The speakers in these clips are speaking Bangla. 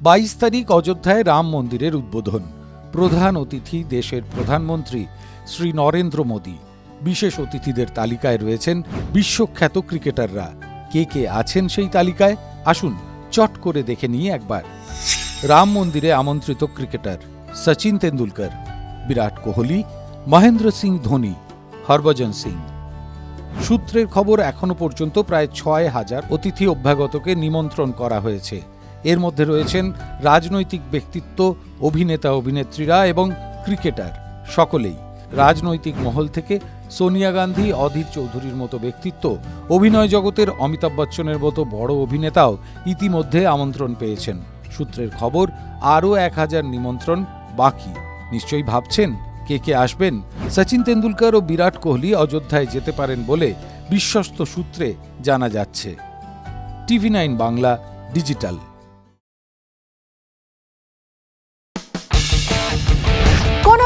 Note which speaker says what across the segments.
Speaker 1: বাইশ তারিখ অযোধ্যায় রাম মন্দিরের উদ্বোধন। প্রধান অতিথি দেশের প্রধানমন্ত্রী শ্রী নরেন্দ্র মোদী। বিশেষ অতিথিদের তালিকায় রয়েছেন বিশ্বখ্যাত ক্রিকেটাররা। কে কে আছেন সেই তালিকায়? আসুন, চট করে দেখে নিয়ে একবার। রাম মন্দিরে আমন্ত্রিত ক্রিকেটার সচিন তেন্ডুলকর, বিরাট কোহলি, মহেন্দ্র সিং ধোনি, হরভজন সিং। সূত্রের খবর এখনও পর্যন্ত প্রায় ছয় হাজার অতিথি অভ্যাগতকে নিমন্ত্রণ করা হয়েছে। এর মধ্যে রয়েছেন রাজনৈতিক ব্যক্তিত্ব, অভিনেতা, অভিনেত্রীরা এবং ক্রিকেটার সকলেই। রাজনৈতিক মহল থেকে সোনিয়া গান্ধী, অধীর চৌধুরীর মতো ব্যক্তিত্ব, অভিনয় জগতের অমিতাভ বচ্চনের মতো বড় অভিনেতাও ইতিমধ্যে আমন্ত্রণ পেয়েছেন। সূত্রের খবর, আরও এক হাজার নিমন্ত্রণ বাকি। নিশ্চয়ই ভাবছেন কে কে আসবেন? সচিন তেন্ডুলকর ও বিরাট কোহলি অযোধ্যায় যেতে পারেন বলে বিশ্বস্ত সূত্রে জানা যাচ্ছে। TV nine Bangla, digital.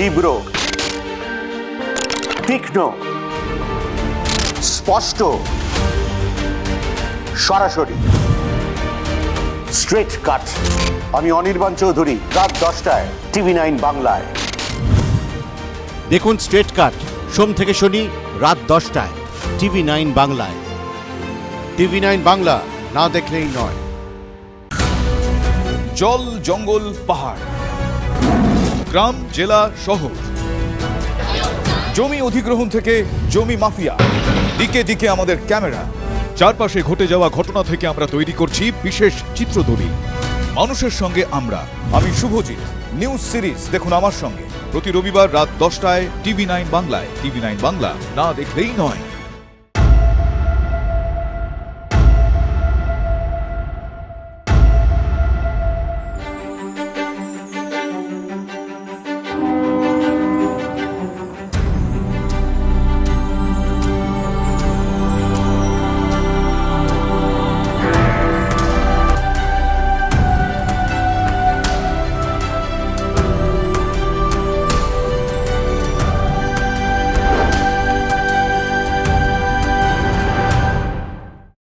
Speaker 2: তীব্র তীক্ষ্ণ স্পষ্ট সরাসরি। স্ট্রেট কাট আমি অনির্বাণ চৌধুরী রাত দশটায় টিভি নাইন বাংলায়।
Speaker 3: দেখুন স্ট্রেট কাট সোম থেকে শনি রাত দশটায় টিভি নাইন বাংলায়। টিভি নাইন বাংলা না দেখলেই নয়।
Speaker 4: জল জঙ্গল পাহাড়। গ্রাম, জেলা, শহর। জমি অধিগ্রহণ থেকে জমি মাফিয়া। দিকে দিকে আমাদের ক্যামেরা। চারপাশে ঘটে যাওয়া ঘটনা থেকে আমরা তৈরি করছি বিশেষ চিত্রদলিল মানুষের সঙ্গে আমরা। আমি শুভজিৎ। নিউজ সিরিজ দেখুন আমার সঙ্গে। প্রতি রবিবার রাত দশটায় টিভি নাইন বাংলায়। টিভি নাইন বাংলা না দেখলেই নয়।